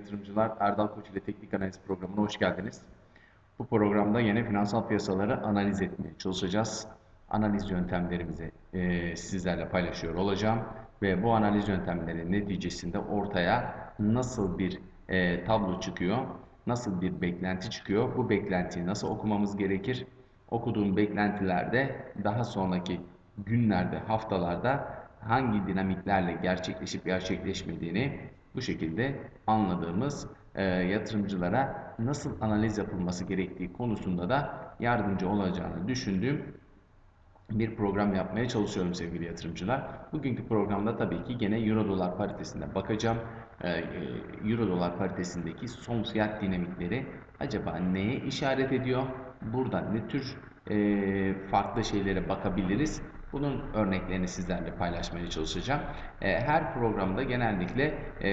Yatırımcılar Erdal Koç ile Teknik Analiz programına hoş geldiniz. Bu programda yine finansal piyasaları analiz etmeye çalışacağız. Analiz yöntemlerimizi e, sizlerle paylaşıyor olacağım ve bu analiz yöntemleri neticesinde ortaya nasıl bir e, tablo çıkıyor, nasıl bir beklenti çıkıyor, bu beklentiyi nasıl okumamız gerekir, okuduğum beklentilerde daha sonraki günlerde, haftalarda hangi dinamiklerle gerçekleşip gerçekleşmediğini bu şekilde anladığımız e, yatırımcılara nasıl analiz yapılması gerektiği konusunda da yardımcı olacağını düşündüğüm bir program yapmaya çalışıyorum sevgili yatırımcılar. Bugünkü programda tabii ki gene Euro dolar paritesine bakacağım. Ee, Euro dolar paritesindeki son fiyat dinamikleri acaba neye işaret ediyor? Burada ne tür e, farklı şeylere bakabiliriz? Bunun örneklerini sizlerle paylaşmaya çalışacağım. E, her programda genellikle e,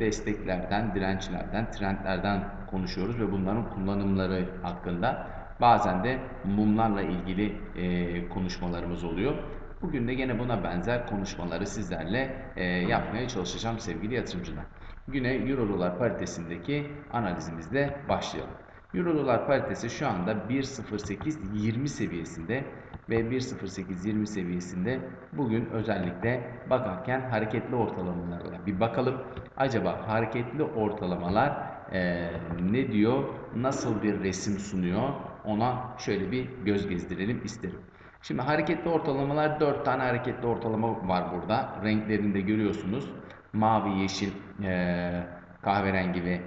desteklerden, dirençlerden, trendlerden konuşuyoruz ve bunların kullanımları hakkında bazen de mumlarla ilgili e, konuşmalarımız oluyor. Bugün de gene buna benzer konuşmaları sizlerle e, yapmaya çalışacağım sevgili yatırımcılar. Güne Euro dolar paritesindeki analizimizle başlayalım. Euro dolar paritesi şu anda 1.0820 seviyesinde ve 1.0820 seviyesinde bugün özellikle bakarken hareketli ortalamalarla bir bakalım. Acaba hareketli ortalamalar e, ne diyor, nasıl bir resim sunuyor ona şöyle bir göz gezdirelim isterim. Şimdi hareketli ortalamalar 4 tane hareketli ortalama var burada. Renklerini de görüyorsunuz. Mavi, yeşil, e, kahverengi ve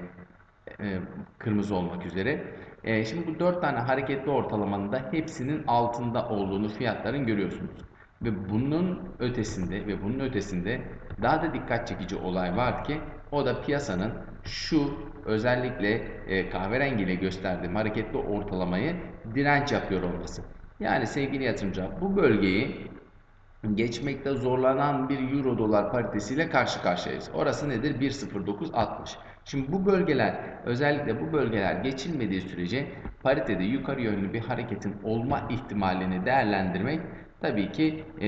e, kırmızı olmak üzere. E, şimdi bu 4 tane hareketli ortalamanın da hepsinin altında olduğunu fiyatların görüyorsunuz. Ve bunun ötesinde ve bunun ötesinde daha da dikkat çekici olay var ki o da piyasanın şu özellikle e, kahverengiyle gösterdiğim hareketli ortalamayı direnç yapıyor olması. Yani sevgili yatırımcılar bu bölgeyi geçmekte zorlanan bir euro dolar paritesiyle karşı karşıyayız. Orası nedir? 1.0960. Şimdi bu bölgeler özellikle bu bölgeler geçilmediği sürece paritede yukarı yönlü bir hareketin olma ihtimalini değerlendirmek tabii ki e,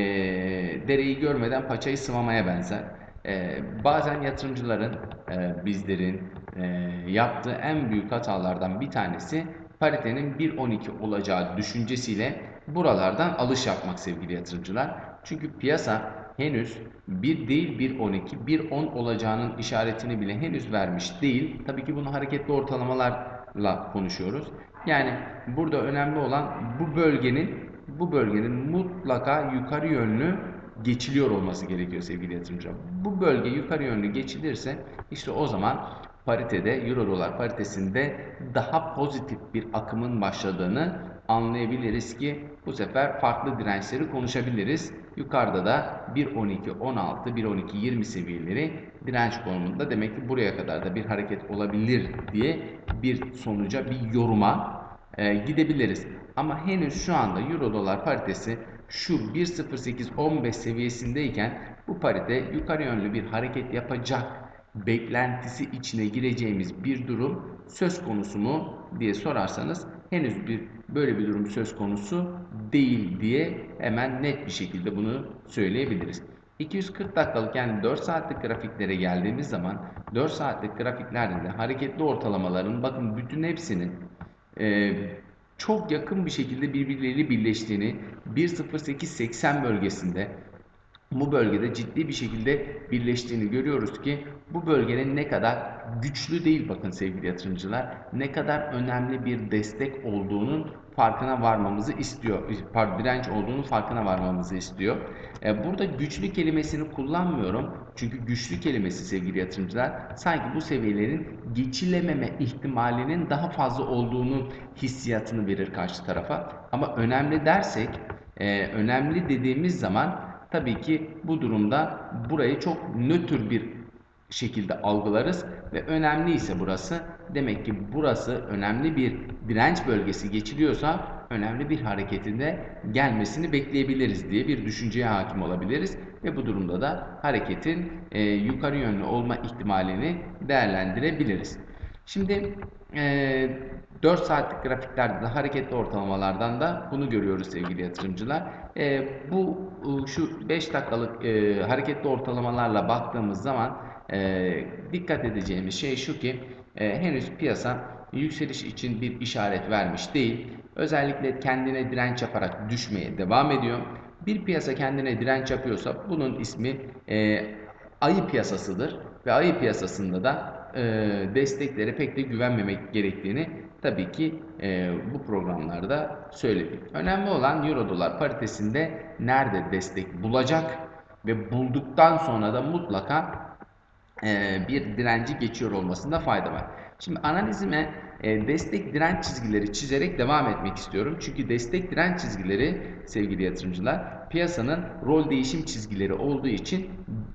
dereyi görmeden paçayı sıvamaya benzer. E, bazen yatırımcıların, e, bizlerin e, yaptığı en büyük hatalardan bir tanesi paritenin 1.12 olacağı düşüncesiyle buralardan alış yapmak sevgili yatırımcılar. Çünkü piyasa henüz 1 değil 1.12, 1.10 olacağının işaretini bile henüz vermiş değil. Tabii ki bunu hareketli ortalamalarla konuşuyoruz. Yani burada önemli olan bu bölgenin bu bölgenin mutlaka yukarı yönlü geçiliyor olması gerekiyor sevgili yatırımcılar. Bu bölge yukarı yönlü geçilirse işte o zaman paritede euro dolar paritesinde daha pozitif bir akımın başladığını anlayabiliriz ki bu sefer farklı dirençleri konuşabiliriz. Yukarıda da 1.12, 16, 1.12, 20 seviyeleri direnç konumunda. Demek ki buraya kadar da bir hareket olabilir diye bir sonuca, bir yoruma e, gidebiliriz. Ama henüz şu anda Euro dolar paritesi şu 1.0815 seviyesindeyken bu parite yukarı yönlü bir hareket yapacak beklentisi içine gireceğimiz bir durum söz konusu mu diye sorarsanız henüz bir böyle bir durum söz konusu değil diye hemen net bir şekilde bunu söyleyebiliriz. 240 dakikalık yani 4 saatlik grafiklere geldiğimiz zaman 4 saatlik grafiklerde de hareketli ortalamaların bakın bütün hepsinin e, çok yakın bir şekilde birbirleriyle birleştiğini 1.0880 bölgesinde bu bölgede ciddi bir şekilde birleştiğini görüyoruz ki bu bölgenin ne kadar güçlü değil bakın sevgili yatırımcılar ne kadar önemli bir destek olduğunun farkına varmamızı istiyor. Pardon, direnç olduğunu farkına varmamızı istiyor. E, burada güçlü kelimesini kullanmıyorum. Çünkü güçlü kelimesi sevgili yatırımcılar sanki bu seviyelerin geçilememe ihtimalinin daha fazla olduğunu hissiyatını verir karşı tarafa. Ama önemli dersek, e, önemli dediğimiz zaman tabii ki bu durumda burayı çok nötr bir şekilde algılarız ve önemli ise burası demek ki burası önemli bir direnç bölgesi geçiliyorsa önemli bir hareketinde gelmesini bekleyebiliriz diye bir düşünceye hakim olabiliriz ve bu durumda da hareketin e, yukarı yönlü olma ihtimalini değerlendirebiliriz. Şimdi e, 4 saatlik grafiklerde de hareketli ortalamalardan da bunu görüyoruz sevgili yatırımcılar. E, bu şu 5 dakikalık e, hareketli ortalamalarla baktığımız zaman e, dikkat edeceğimiz şey şu ki e, henüz piyasa yükseliş için bir işaret vermiş değil. Özellikle kendine direnç yaparak düşmeye devam ediyor. Bir piyasa kendine direnç yapıyorsa bunun ismi e, ayı piyasasıdır ve ayı piyasasında da e, desteklere pek de güvenmemek gerektiğini tabii ki e, bu programlarda söyledik. Önemli olan euro dolar paritesinde nerede destek bulacak ve bulduktan sonra da mutlaka e, bir direnci geçiyor olmasında fayda var. Şimdi analizime e, destek direnç çizgileri çizerek devam etmek istiyorum. Çünkü destek direnç çizgileri sevgili yatırımcılar piyasanın rol değişim çizgileri olduğu için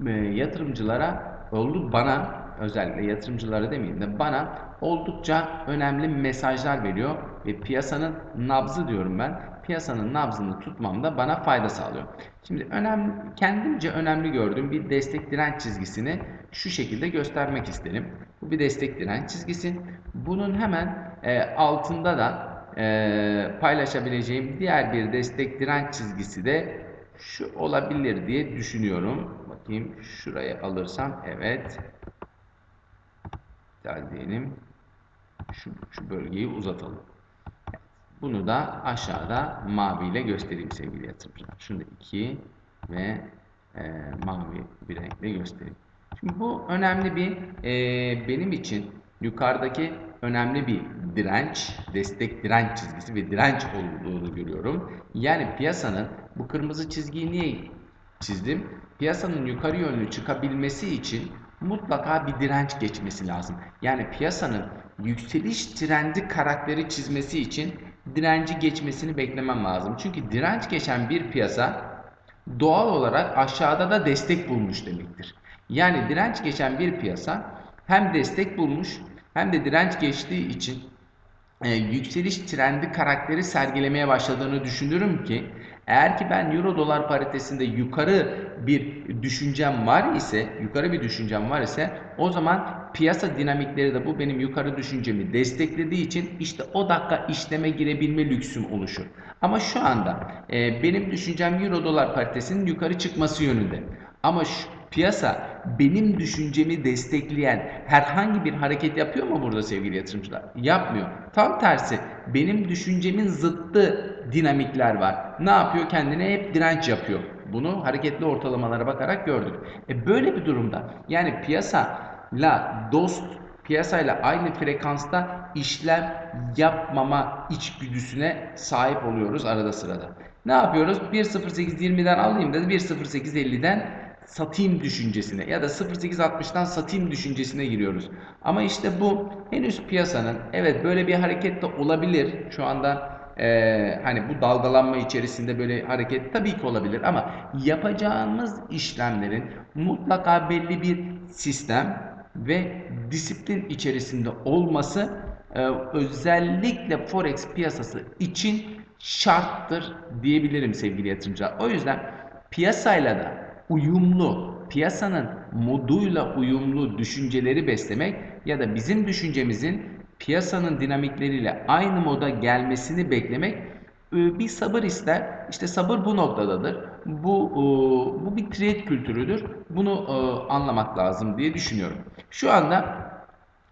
e, yatırımcılara oldu bana özellikle yatırımcılara demeyeyim de bana oldukça önemli mesajlar veriyor ve piyasanın nabzı diyorum ben. Piyasanın nabzını tutmamda bana fayda sağlıyor. Şimdi önemli, kendimce önemli gördüğüm bir destek direnç çizgisini şu şekilde göstermek isterim. Bu bir destek direnç çizgisi. Bunun hemen e, altında da e, paylaşabileceğim diğer bir destek direnç çizgisi de şu olabilir diye düşünüyorum. Bakayım şuraya alırsam evet. Gel diyelim. Şu, şu bölgeyi uzatalım. Bunu da aşağıda maviyle göstereyim sevgili yatırımcılar. Şunu 2 ve e, mavi bir renkle göstereyim. Şimdi bu önemli bir e, benim için yukarıdaki önemli bir direnç, destek direnç çizgisi ve direnç olduğunu görüyorum. Yani piyasanın bu kırmızı çizgiyi niye çizdim? Piyasanın yukarı yönlü çıkabilmesi için mutlaka bir direnç geçmesi lazım. Yani piyasanın yükseliş trendi karakteri çizmesi için direnci geçmesini beklemem lazım. Çünkü direnç geçen bir piyasa doğal olarak aşağıda da destek bulmuş demektir. Yani direnç geçen bir piyasa hem destek bulmuş hem de direnç geçtiği için e, yükseliş trendi karakteri sergilemeye başladığını düşünürüm ki eğer ki ben euro dolar paritesinde yukarı bir düşüncem var ise, yukarı bir düşüncem var ise o zaman piyasa dinamikleri de bu benim yukarı düşüncemi desteklediği için işte o dakika işleme girebilme lüksüm oluşur. Ama şu anda e, benim düşüncem euro dolar paritesinin yukarı çıkması yönünde. Ama şu, piyasa benim düşüncemi destekleyen herhangi bir hareket yapıyor mu burada sevgili yatırımcılar? Yapmıyor. Tam tersi benim düşüncemin zıttı dinamikler var. Ne yapıyor? Kendine hep direnç yapıyor. Bunu hareketli ortalamalara bakarak gördük. E böyle bir durumda yani piyasayla dost piyasayla aynı frekansta işlem yapmama içgüdüsüne sahip oluyoruz arada sırada. Ne yapıyoruz? 1.08.20'den alayım dedi 1.08.50'den satayım düşüncesine ya da 0.860'dan satayım düşüncesine giriyoruz. Ama işte bu henüz piyasanın evet böyle bir hareket de olabilir. Şu anda e, hani bu dalgalanma içerisinde böyle hareket tabii ki olabilir ama yapacağımız işlemlerin mutlaka belli bir sistem ve disiplin içerisinde olması e, özellikle forex piyasası için şarttır diyebilirim sevgili yatırımcılar. O yüzden piyasayla da uyumlu, piyasanın moduyla uyumlu düşünceleri beslemek ya da bizim düşüncemizin piyasanın dinamikleriyle aynı moda gelmesini beklemek e, bir sabır ister. İşte sabır bu noktadadır. Bu e, bu bir trade kültürüdür. Bunu e, anlamak lazım diye düşünüyorum. Şu anda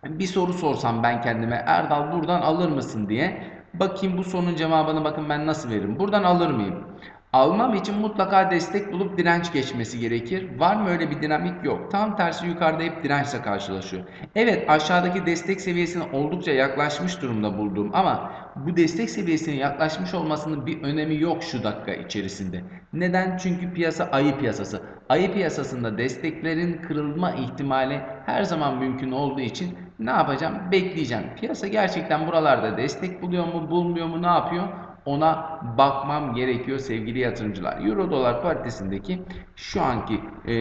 bir soru sorsam ben kendime Erdal buradan alır mısın diye bakayım bu sorunun cevabını bakın ben nasıl veririm. Buradan alır mıyım? Almam için mutlaka destek bulup direnç geçmesi gerekir. Var mı öyle bir dinamik? Yok. Tam tersi yukarıda hep dirençle karşılaşıyor. Evet aşağıdaki destek seviyesine oldukça yaklaşmış durumda bulduğum ama bu destek seviyesine yaklaşmış olmasının bir önemi yok şu dakika içerisinde. Neden? Çünkü piyasa ayı piyasası. Ayı piyasasında desteklerin kırılma ihtimali her zaman mümkün olduğu için ne yapacağım? Bekleyeceğim. Piyasa gerçekten buralarda destek buluyor mu, bulmuyor mu, ne yapıyor? Ona bakmam gerekiyor sevgili yatırımcılar. Euro dolar paritesindeki şu anki e,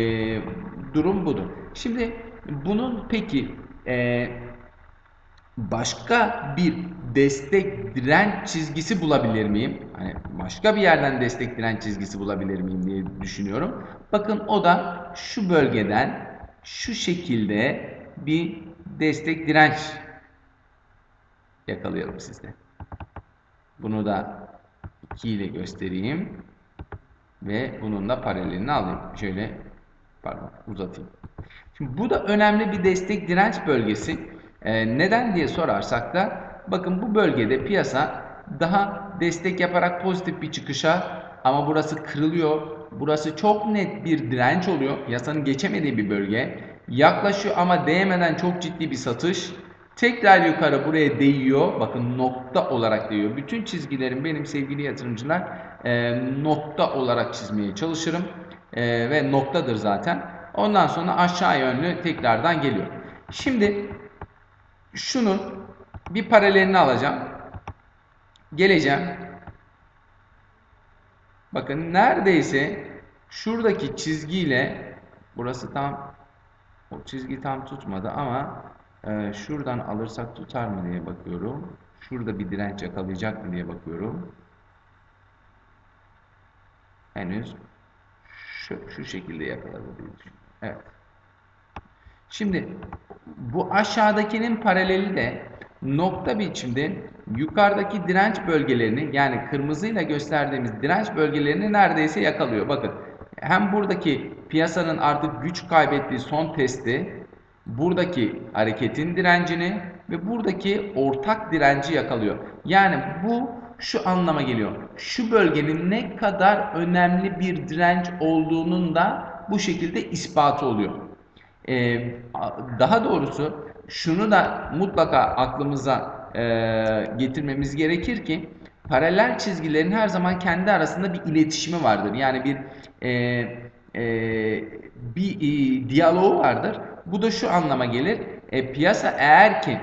durum budur. Şimdi bunun peki e, başka bir destek direnç çizgisi bulabilir miyim? Hani başka bir yerden destek direnç çizgisi bulabilir miyim diye düşünüyorum. Bakın o da şu bölgeden şu şekilde bir destek direnç yakalayalım sizde. Bunu da 2 ile göstereyim. Ve bunun da paralelini alayım. Şöyle Pardon uzatayım. Şimdi bu da önemli bir destek direnç bölgesi. Ee, neden diye sorarsak da bakın bu bölgede piyasa daha destek yaparak pozitif bir çıkışa ama burası kırılıyor. Burası çok net bir direnç oluyor. Piyasanın geçemediği bir bölge. Yaklaşıyor ama değmeden çok ciddi bir satış. Tekrar yukarı buraya değiyor. Bakın nokta olarak değiyor. Bütün çizgilerim benim sevgili yatırımcılar e, nokta olarak çizmeye çalışırım. E, ve noktadır zaten. Ondan sonra aşağı yönlü tekrardan geliyor. Şimdi şunun bir paralelini alacağım. Geleceğim. Bakın neredeyse şuradaki çizgiyle burası tam o çizgi tam tutmadı ama e, şuradan alırsak tutar mı diye bakıyorum. Şurada bir direnç yakalayacak mı diye bakıyorum. Henüz şu, şu şekilde yakaladı diye düşünüyorum. Evet. Şimdi bu aşağıdakinin paraleli de nokta biçimde yukarıdaki direnç bölgelerini yani kırmızıyla gösterdiğimiz direnç bölgelerini neredeyse yakalıyor. Bakın hem buradaki piyasanın artık güç kaybettiği son testi buradaki hareketin direncini ve buradaki ortak direnci yakalıyor. Yani bu şu anlama geliyor. Şu bölgenin ne kadar önemli bir direnç olduğunun da bu şekilde ispatı oluyor. Ee, daha doğrusu şunu da mutlaka aklımıza e, getirmemiz gerekir ki paralel çizgilerin her zaman kendi arasında bir iletişimi vardır. Yani bir e, e, bir e, diyaloğu vardır. Bu da şu anlama gelir. E, piyasa eğer ki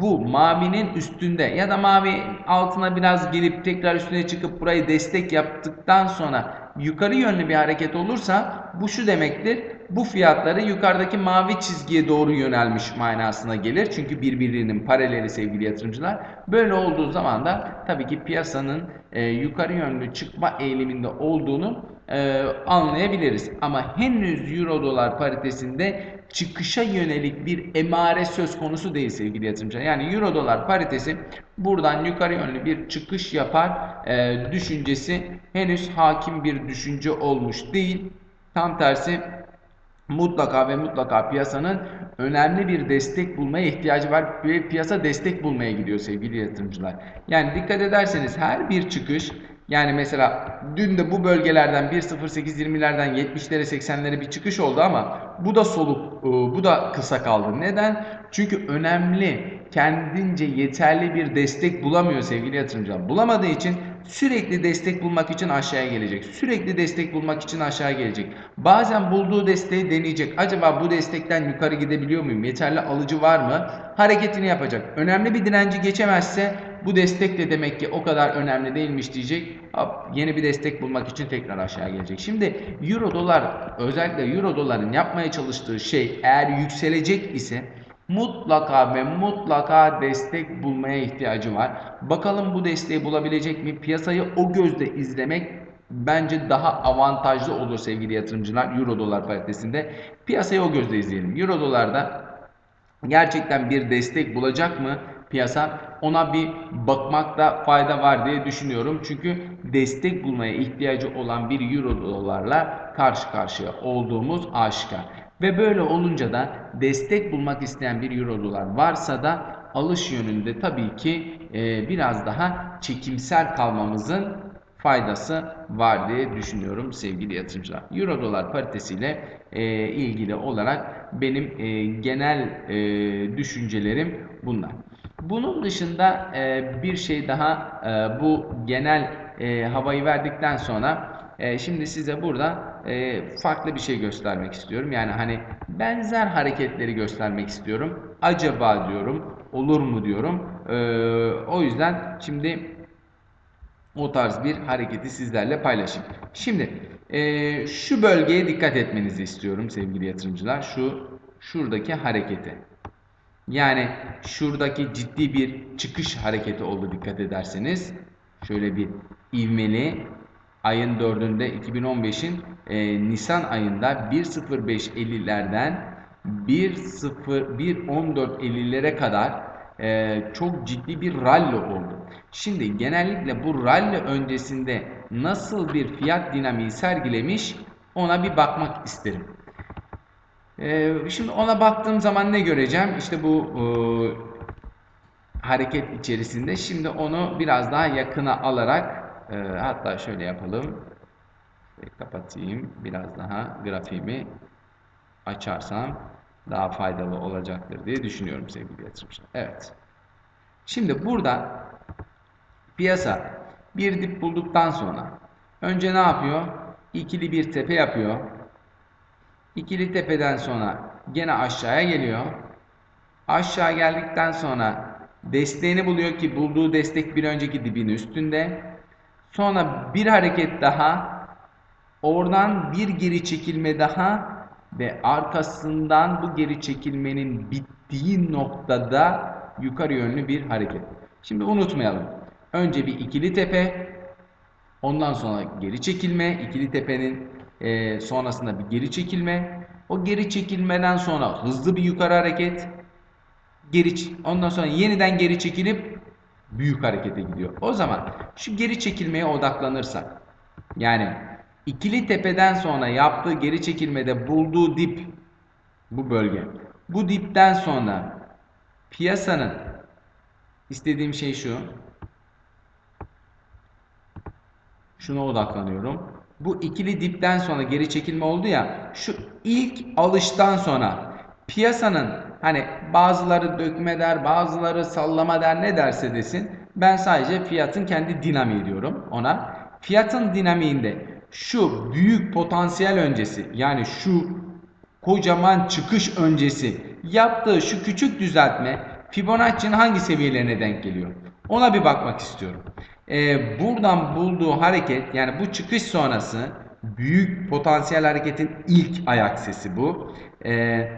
bu mavinin üstünde ya da mavi altına biraz gelip tekrar üstüne çıkıp burayı destek yaptıktan sonra yukarı yönlü bir hareket olursa bu şu demektir. Bu fiyatları yukarıdaki mavi çizgiye doğru yönelmiş manasına gelir. Çünkü birbirinin paraleli sevgili yatırımcılar. Böyle olduğu zaman da tabii ki piyasanın e, yukarı yönlü çıkma eğiliminde olduğunu e, anlayabiliriz. Ama henüz euro dolar paritesinde çıkışa yönelik bir emare söz konusu değil sevgili yatırımcılar. Yani euro dolar paritesi buradan yukarı yönlü bir çıkış yapar e, düşüncesi henüz hakim bir düşünce olmuş değil. Tam tersi mutlaka ve mutlaka piyasanın önemli bir destek bulmaya ihtiyacı var ve piyasa destek bulmaya gidiyor sevgili yatırımcılar. Yani dikkat ederseniz her bir çıkış yani mesela dün de bu bölgelerden 1.08-20'lerden 70'lere 80'lere bir çıkış oldu ama bu da soluk, e, bu da kısa kaldı. Neden? Çünkü önemli, kendince yeterli bir destek bulamıyor sevgili yatırımcılar. Bulamadığı için sürekli destek bulmak için aşağıya gelecek. Sürekli destek bulmak için aşağı gelecek. Bazen bulduğu desteği deneyecek. Acaba bu destekten yukarı gidebiliyor muyum? Yeterli alıcı var mı? Hareketini yapacak. Önemli bir direnci geçemezse bu destek de demek ki o kadar önemli değilmiş diyecek. Hop, yeni bir destek bulmak için tekrar aşağı gelecek. Şimdi euro dolar özellikle euro doların yapmaya çalıştığı şey eğer yükselecek ise mutlaka ve mutlaka destek bulmaya ihtiyacı var. Bakalım bu desteği bulabilecek mi? Piyasayı o gözle izlemek bence daha avantajlı olur sevgili yatırımcılar Euro dolar paritesinde. Piyasayı o gözle izleyelim. Euro dolarda gerçekten bir destek bulacak mı? Piyasa ona bir bakmakta fayda var diye düşünüyorum. Çünkü destek bulmaya ihtiyacı olan bir euro dolarla karşı karşıya olduğumuz aşikar. Ve böyle olunca da destek bulmak isteyen bir euro dolar varsa da alış yönünde tabii ki e, biraz daha çekimsel kalmamızın faydası var diye düşünüyorum sevgili yatırımcılar. Euro dolar paritesiyle e, ilgili olarak benim e, genel düşüncelerim bunlar. Bunun dışında e, bir şey daha e, bu genel e, havayı verdikten sonra e, şimdi size burada e, farklı bir şey göstermek istiyorum. Yani hani benzer hareketleri göstermek istiyorum. Acaba diyorum olur mu diyorum. E, o yüzden şimdi o tarz bir hareketi sizlerle paylaşayım. Şimdi e, şu bölgeye dikkat etmenizi istiyorum sevgili yatırımcılar. Şu şuradaki harekete. Yani şuradaki ciddi bir çıkış hareketi oldu dikkat ederseniz. Şöyle bir ivmeli ayın 4'ünde 2015'in e, Nisan ayında 1.05.50'lerden 1.14.50'lere kadar e, çok ciddi bir rally oldu. Şimdi genellikle bu rally öncesinde nasıl bir fiyat dinamiği sergilemiş ona bir bakmak isterim. Ee, şimdi ona baktığım zaman ne göreceğim? İşte bu e, hareket içerisinde. Şimdi onu biraz daha yakına alarak e, hatta şöyle yapalım. Kapatayım. Biraz daha grafiğimi açarsam daha faydalı olacaktır diye düşünüyorum sevgili yatırımcılar. Evet. Şimdi burada piyasa bir dip bulduktan sonra önce ne yapıyor? İkili bir tepe yapıyor. İkili tepeden sonra gene aşağıya geliyor. Aşağı geldikten sonra desteğini buluyor ki bulduğu destek bir önceki dibin üstünde. Sonra bir hareket daha oradan bir geri çekilme daha ve arkasından bu geri çekilmenin bittiği noktada yukarı yönlü bir hareket. Şimdi unutmayalım. Önce bir ikili tepe, ondan sonra geri çekilme, ikili tepenin e, sonrasında bir geri çekilme. O geri çekilmeden sonra hızlı bir yukarı hareket, geri ondan sonra yeniden geri çekilip büyük harekete gidiyor. O zaman şu geri çekilmeye odaklanırsak yani ikili tepeden sonra yaptığı geri çekilmede bulduğu dip bu bölge. Bu dipten sonra piyasanın istediğim şey şu. Şuna odaklanıyorum. Bu ikili dipten sonra geri çekilme oldu ya. Şu ilk alıştan sonra piyasanın hani bazıları dökme der, bazıları sallama der ne derse desin. Ben sadece fiyatın kendi dinamiği diyorum ona. Fiyatın dinamiğinde şu büyük potansiyel öncesi yani şu kocaman çıkış öncesi yaptığı şu küçük düzeltme Fibonacci'nin hangi seviyelerine denk geliyor? Ona bir bakmak istiyorum. Ee, buradan bulduğu hareket yani bu çıkış sonrası büyük potansiyel hareketin ilk ayak sesi bu. Ee,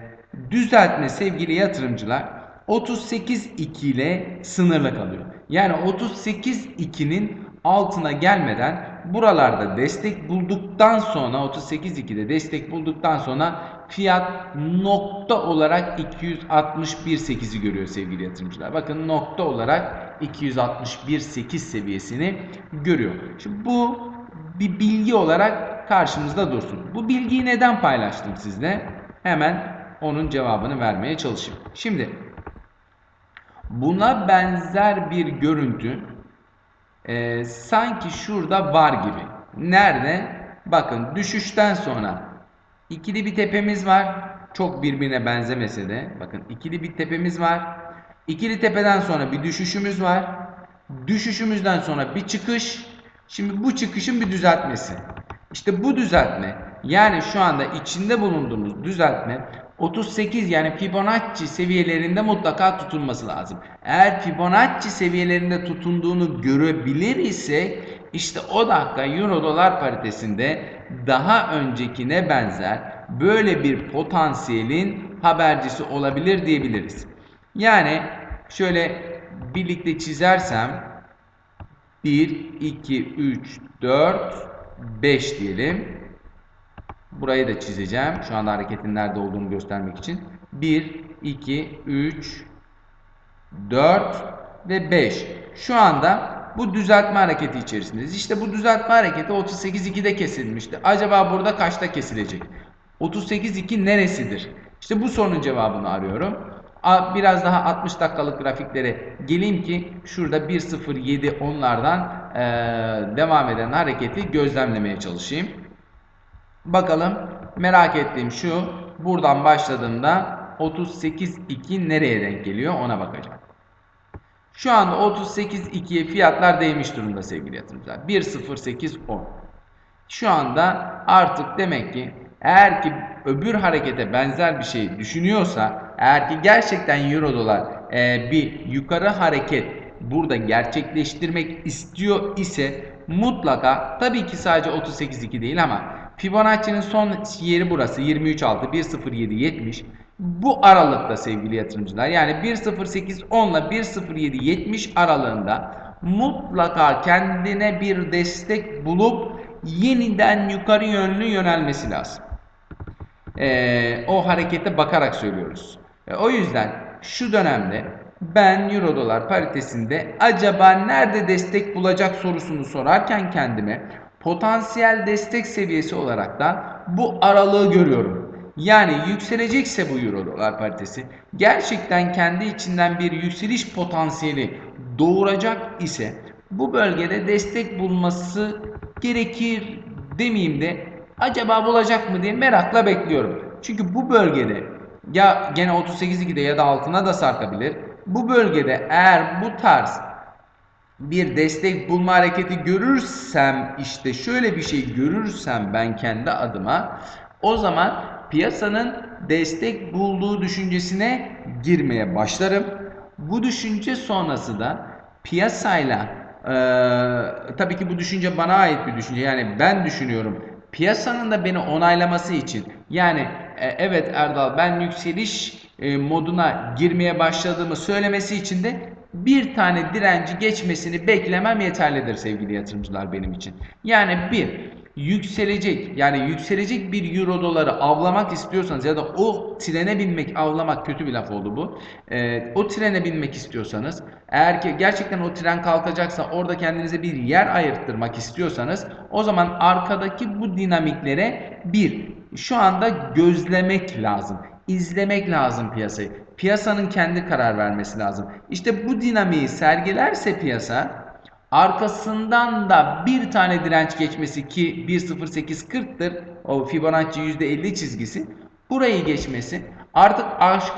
düzeltme sevgili yatırımcılar 38.2 ile sınırlı kalıyor. Yani 38.2'nin altına gelmeden buralarda destek bulduktan sonra 38.2'de destek bulduktan sonra fiyat nokta olarak 261.8'i görüyor sevgili yatırımcılar. Bakın nokta olarak 261.8 seviyesini görüyor. Şimdi bu bir bilgi olarak karşımızda dursun. Bu bilgiyi neden paylaştım sizle? Hemen onun cevabını vermeye çalışayım. Şimdi buna benzer bir görüntü e, sanki şurada var gibi. Nerede? Bakın düşüşten sonra ikili bir tepemiz var. Çok birbirine benzemese de. Bakın ikili bir tepemiz var. İkili tepeden sonra bir düşüşümüz var. Düşüşümüzden sonra bir çıkış. Şimdi bu çıkışın bir düzeltmesi. İşte bu düzeltme yani şu anda içinde bulunduğumuz düzeltme 38 yani Fibonacci seviyelerinde mutlaka tutulması lazım. Eğer Fibonacci seviyelerinde tutunduğunu görebilir ise işte o dakika Euro dolar paritesinde daha öncekine benzer böyle bir potansiyelin habercisi olabilir diyebiliriz. Yani şöyle birlikte çizersem 1, 2, 3, 4, 5 diyelim. Burayı da çizeceğim. Şu anda hareketin nerede olduğunu göstermek için. 1, 2, 3, 4 ve 5. Şu anda bu düzeltme hareketi içerisindeyiz. İşte bu düzeltme hareketi 38.2'de kesilmişti. Acaba burada kaçta kesilecek? 38.2 neresidir? İşte bu sorunun cevabını arıyorum. Biraz daha 60 dakikalık grafiklere geleyim ki şurada 1.07 onlardan devam eden hareketi gözlemlemeye çalışayım. Bakalım merak ettiğim şu. Buradan başladığımda 38.2 nereye denk geliyor ona bakacağım. Şu anda 38.2'ye fiyatlar değmiş durumda sevgili yatırımcılar. 1.08.10. Şu anda artık demek ki eğer ki öbür harekete benzer bir şey düşünüyorsa eğer ki gerçekten euro dolar e, bir yukarı hareket burada gerçekleştirmek istiyor ise mutlaka tabii ki sadece 38.2 değil ama Fibonacci'nin son yeri burası 23.6 1.07.70 bu aralıkta sevgili yatırımcılar yani 1.08.10 ile 1.07.70 aralığında mutlaka kendine bir destek bulup yeniden yukarı yönlü yönelmesi lazım. Ee, o harekete bakarak söylüyoruz. E, o yüzden şu dönemde ben euro dolar paritesinde acaba nerede destek bulacak sorusunu sorarken kendime potansiyel destek seviyesi olarak da bu aralığı görüyorum. Yani yükselecekse bu euro dolar paritesi gerçekten kendi içinden bir yükseliş potansiyeli doğuracak ise bu bölgede destek bulması gerekir demeyeyim de acaba bulacak mı diye merakla bekliyorum. Çünkü bu bölgede ya gene 38.2'de ya da altına da sarkabilir. Bu bölgede eğer bu tarz bir destek bulma hareketi görürsem işte şöyle bir şey görürsem ben kendi adıma o zaman piyasanın destek bulduğu düşüncesine girmeye başlarım. Bu düşünce sonrası da piyasayla e, tabii ki bu düşünce bana ait bir düşünce yani ben düşünüyorum piyasanın da beni onaylaması için yani e, evet Erdal ben yükseliş e, moduna girmeye başladığımı söylemesi için de bir tane direnci geçmesini beklemem yeterlidir sevgili yatırımcılar benim için. Yani bir yükselecek yani yükselecek bir euro doları avlamak istiyorsanız ya da o trene binmek avlamak kötü bir laf oldu bu. Ee, o trene binmek istiyorsanız eğer ki gerçekten o tren kalkacaksa orada kendinize bir yer ayırttırmak istiyorsanız o zaman arkadaki bu dinamiklere bir şu anda gözlemek lazım izlemek lazım piyasayı. Piyasanın kendi karar vermesi lazım. İşte bu dinamiği sergilerse piyasa arkasından da bir tane direnç geçmesi ki 1.0840'tır o Fibonacci %50 çizgisi burayı geçmesi artık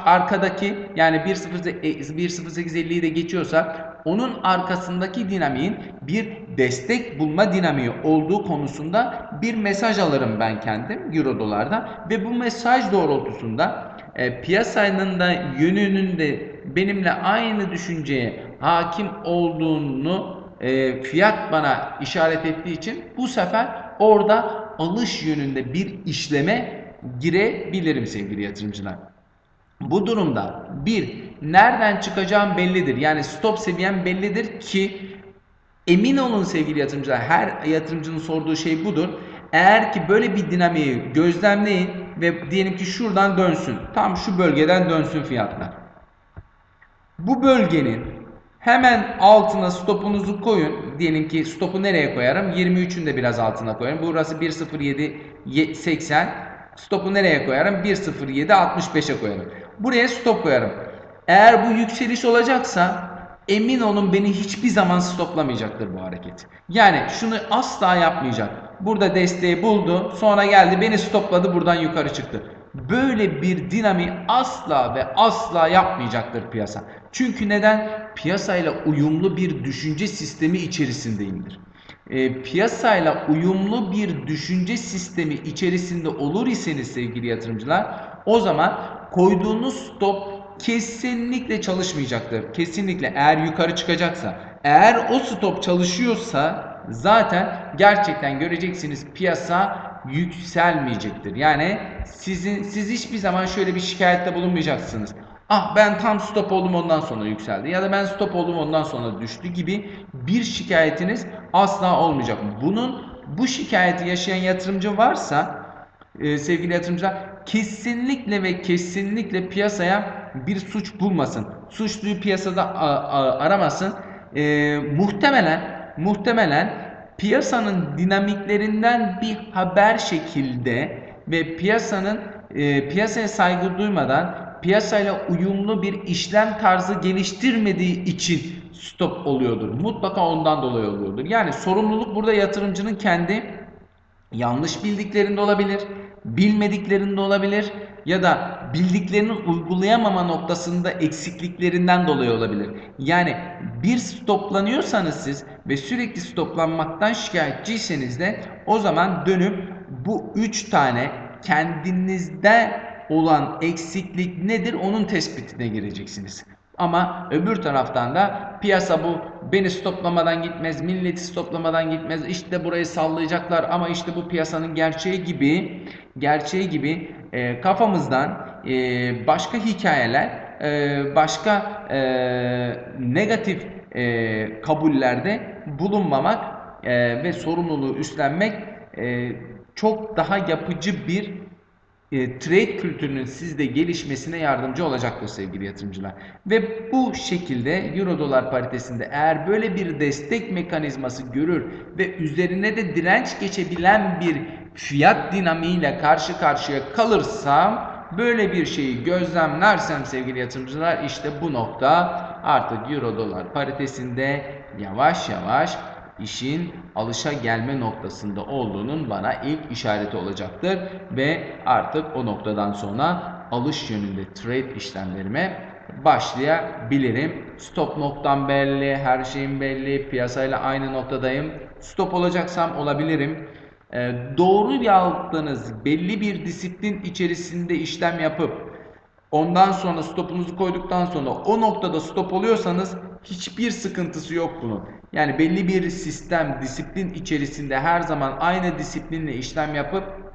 arkadaki yani 1.0850'yi e, de geçiyorsa onun arkasındaki dinamiğin bir destek bulma dinamiği olduğu konusunda bir mesaj alırım ben kendim Euro dolarda ve bu mesaj doğrultusunda e, piyasanın da yönünün de benimle aynı düşünceye hakim olduğunu e, fiyat bana işaret ettiği için bu sefer orada alış yönünde bir işleme girebilirim sevgili yatırımcılar. Bu durumda bir nereden çıkacağım bellidir. Yani stop seviyem bellidir ki emin olun sevgili yatırımcılar her yatırımcının sorduğu şey budur. Eğer ki böyle bir dinamiği gözlemleyin ve diyelim ki şuradan dönsün. Tam şu bölgeden dönsün fiyatlar. Bu bölgenin hemen altına stopunuzu koyun. Diyelim ki stopu nereye koyarım? 23'ün de biraz altına koyarım. Burası 1.07 80. Stopu nereye koyarım? 1.07 65'e koyarım. Buraya stop koyarım. Eğer bu yükseliş olacaksa emin olun beni hiçbir zaman stoplamayacaktır bu hareket. Yani şunu asla yapmayacak. Burada desteği buldu. Sonra geldi beni stopladı buradan yukarı çıktı. Böyle bir dinami asla ve asla yapmayacaktır piyasa. Çünkü neden? Piyasayla uyumlu bir düşünce sistemi içerisindeyimdir. E, piyasayla uyumlu bir düşünce sistemi içerisinde olur iseniz sevgili yatırımcılar o zaman koyduğunuz stop kesinlikle çalışmayacaktır. Kesinlikle eğer yukarı çıkacaksa. Eğer o stop çalışıyorsa zaten gerçekten göreceksiniz piyasa yükselmeyecektir. Yani sizin siz hiçbir zaman şöyle bir şikayette bulunmayacaksınız. Ah ben tam stop oldum ondan sonra yükseldi ya da ben stop oldum ondan sonra düştü gibi bir şikayetiniz asla olmayacak. Bunun bu şikayeti yaşayan yatırımcı varsa e, sevgili yatırımcılar kesinlikle ve kesinlikle piyasaya bir suç bulmasın. Suçluyu piyasada aramasın. E, muhtemelen muhtemelen piyasanın dinamiklerinden bir haber şekilde ve piyasanın e, piyasaya saygı duymadan piyasayla uyumlu bir işlem tarzı geliştirmediği için stop oluyordur. Mutlaka ondan dolayı oluyordur. Yani sorumluluk burada yatırımcının kendi yanlış bildiklerinde olabilir, bilmediklerinde olabilir ya da bildiklerini uygulayamama noktasında eksikliklerinden dolayı olabilir. Yani bir stoplanıyorsanız siz ve sürekli stoplanmaktan şikayetçiyseniz de o zaman dönüp bu üç tane kendinizde olan eksiklik nedir onun tespitine gireceksiniz. Ama öbür taraftan da piyasa bu beni stoplamadan gitmez, milleti stoplamadan gitmez. İşte burayı sallayacaklar ama işte bu piyasanın gerçeği gibi gerçeği gibi e, kafamızdan e, başka hikayeler, e, başka e, negatif e, kabullerde bulunmamak e, ve sorumluluğu üstlenmek e, çok daha yapıcı bir e, trade kültürünün sizde gelişmesine yardımcı olacaktır sevgili yatırımcılar. Ve bu şekilde euro dolar paritesinde eğer böyle bir destek mekanizması görür ve üzerine de direnç geçebilen bir fiyat dinamiğiyle karşı karşıya kalırsam böyle bir şeyi gözlemlersem sevgili yatırımcılar işte bu nokta artık euro dolar paritesinde yavaş yavaş işin alışa gelme noktasında olduğunun bana ilk işareti olacaktır ve artık o noktadan sonra alış yönünde trade işlemlerime başlayabilirim. Stop noktam belli, her şeyim belli, piyasayla aynı noktadayım. Stop olacaksam olabilirim. Ee, doğru yaptığınız belli bir disiplin içerisinde işlem yapıp ondan sonra stopunuzu koyduktan sonra o noktada stop oluyorsanız hiçbir sıkıntısı yok bunun. Yani belli bir sistem, disiplin içerisinde her zaman aynı disiplinle işlem yapıp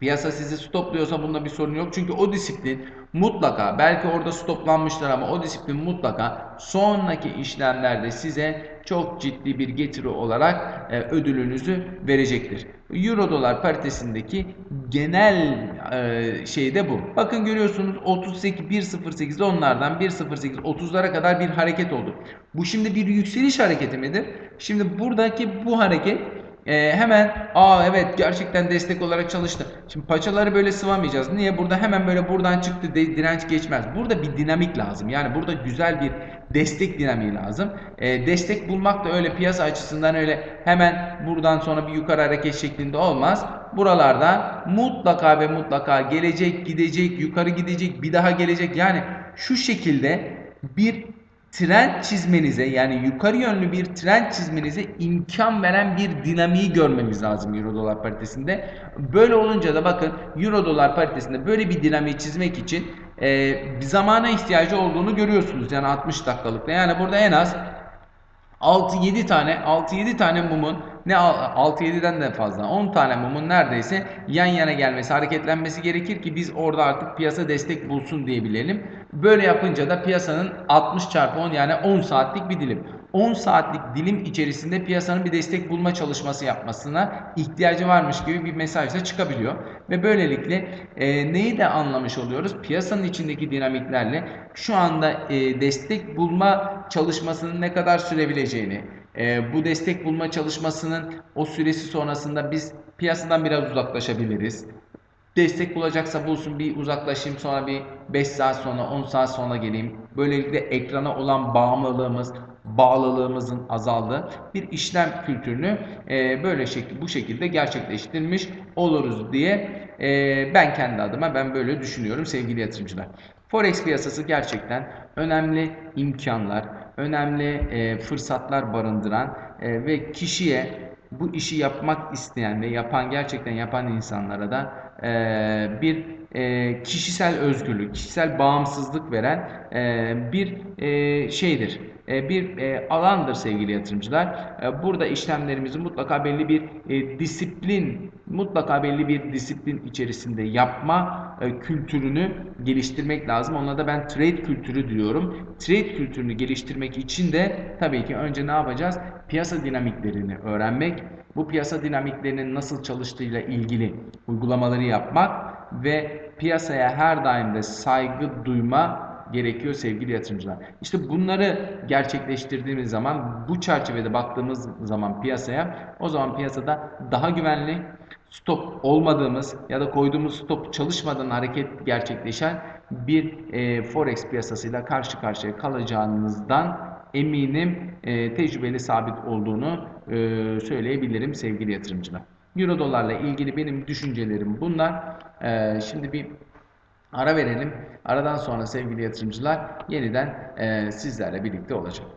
piyasa sizi stopluyorsa bunda bir sorun yok. Çünkü o disiplin mutlaka belki orada stoplanmışlar ama o disiplin mutlaka sonraki işlemlerde size çok ciddi bir getiri olarak e, ödülünüzü verecektir. Euro dolar paritesindeki genel e, şey de bu. Bakın görüyorsunuz 38 1.08 onlardan 1.08 30'lara kadar bir hareket oldu. Bu şimdi bir yükseliş hareketi midir? Şimdi buradaki bu hareket e, hemen aa evet gerçekten destek olarak çalıştı. Şimdi paçaları böyle sıvamayacağız. Niye? Burada hemen böyle buradan çıktı direnç geçmez. Burada bir dinamik lazım. Yani burada güzel bir destek dinamiği lazım. E, destek bulmak da öyle piyasa açısından öyle hemen buradan sonra bir yukarı hareket şeklinde olmaz. Buralarda mutlaka ve mutlaka gelecek, gidecek, yukarı gidecek, bir daha gelecek. Yani şu şekilde bir trend çizmenize yani yukarı yönlü bir trend çizmenize imkan veren bir dinamiği görmemiz lazım Euro dolar paritesinde. Böyle olunca da bakın Euro dolar paritesinde böyle bir dinamiği çizmek için e, bir zamana ihtiyacı olduğunu görüyorsunuz. Yani 60 dakikalıkta. Yani burada en az 6-7 tane 6-7 tane mumun ne 6-7'den de fazla 10 tane mumun neredeyse yan yana gelmesi hareketlenmesi gerekir ki biz orada artık piyasa destek bulsun diyebilelim. Böyle yapınca da piyasanın 60 çarpı 10 yani 10 saatlik bir dilim. 10 saatlik dilim içerisinde piyasanın bir destek bulma çalışması yapmasına ihtiyacı varmış gibi bir mesaj da çıkabiliyor. Ve böylelikle e, neyi de anlamış oluyoruz? Piyasanın içindeki dinamiklerle şu anda e, destek bulma çalışmasının ne kadar sürebileceğini, e, bu destek bulma çalışmasının o süresi sonrasında biz piyasadan biraz uzaklaşabiliriz. Destek bulacaksa bulsun bir uzaklaşayım sonra bir 5 saat sonra 10 saat sonra geleyim. Böylelikle ekrana olan bağımlılığımız, bağlılığımızın azaldığı bir işlem kültürünü e, böyle şekli bu şekilde gerçekleştirmiş oluruz diye e, ben kendi adıma ben böyle düşünüyorum sevgili yatırımcılar. Forex piyasası gerçekten önemli imkanlar, önemli e, fırsatlar barındıran ve kişiye bu işi yapmak isteyen ve yapan gerçekten yapan insanlara da bir kişisel özgürlük, kişisel bağımsızlık veren bir şeydir bir e, alandır sevgili yatırımcılar. E, burada işlemlerimizi mutlaka belli bir disiplin, mutlaka belli bir disiplin içerisinde yapma kültürünü geliştirmek lazım. Ona da ben trade kültürü diyorum. Trade kültürünü geliştirmek için de tabii ki önce ne yapacağız? Piyasa dinamiklerini öğrenmek, bu piyasa dinamiklerinin nasıl çalıştığıyla ilgili uygulamaları yapmak ve piyasaya her daim de saygı duyma gerekiyor sevgili yatırımcılar. İşte bunları gerçekleştirdiğimiz zaman bu çerçevede baktığımız zaman piyasaya o zaman piyasada daha güvenli stop olmadığımız ya da koyduğumuz stop çalışmadan hareket gerçekleşen bir e, forex piyasasıyla karşı karşıya kalacağınızdan eminim e, tecrübeli sabit olduğunu e, söyleyebilirim sevgili yatırımcılar. Euro dolarla ilgili benim düşüncelerim bunlar. E, şimdi bir Ara verelim. Aradan sonra sevgili yatırımcılar yeniden e, sizlerle birlikte olacağım.